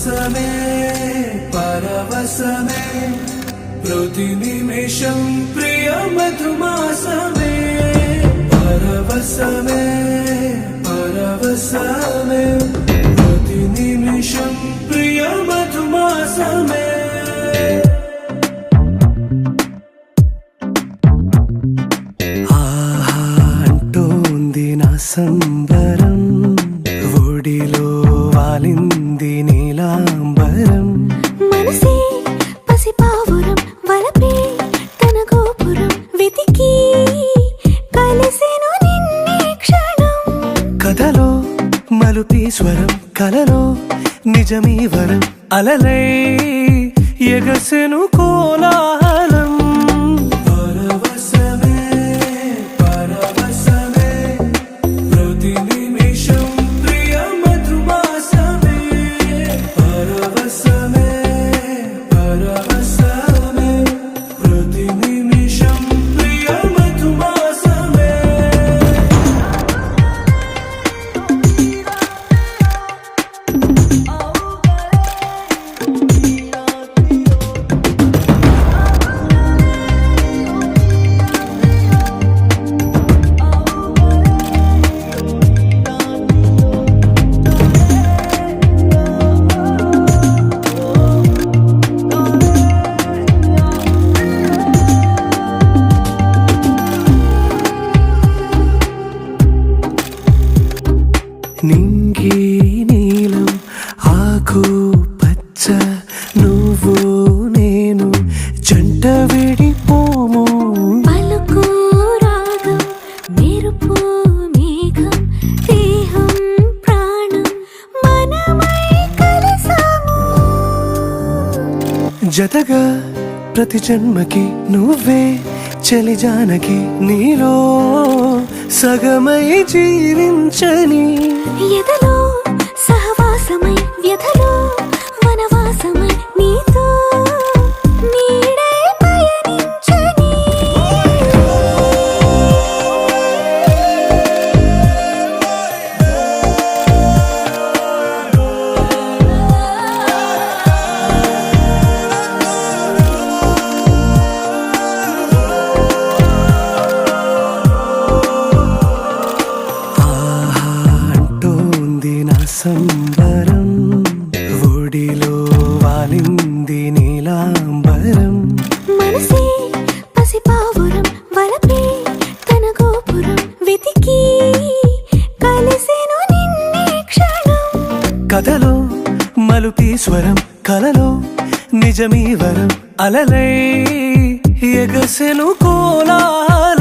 పరవశమే పరవశమే ప్రతి నిమిషం ప్రియ మధుమాసమే. పరవశమే పరవశమే ప్రతి నిమిషం ప్రియ మధుమాసమే. ఆహా అంటోంది నా మలుపీ స్వరం కలలో నిజమీ వరం అలలై ఎగసెను కో నింగి నీలం ఆకు పచ్చ నువ్వు నేను. జంట విడిపోము. పలుకు రాగం మెరుపు మేఘం దేహం ప్రాణం మనమై కలిసాము. జతగా ప్రతి జన్మకి నువ్వే. చలి జానకి నీలో సగమై జీవించని ఎదలో కథలో మలుపి స్వరం కలలో నిజమీ వరం అలలై ఎగసెను కోలాల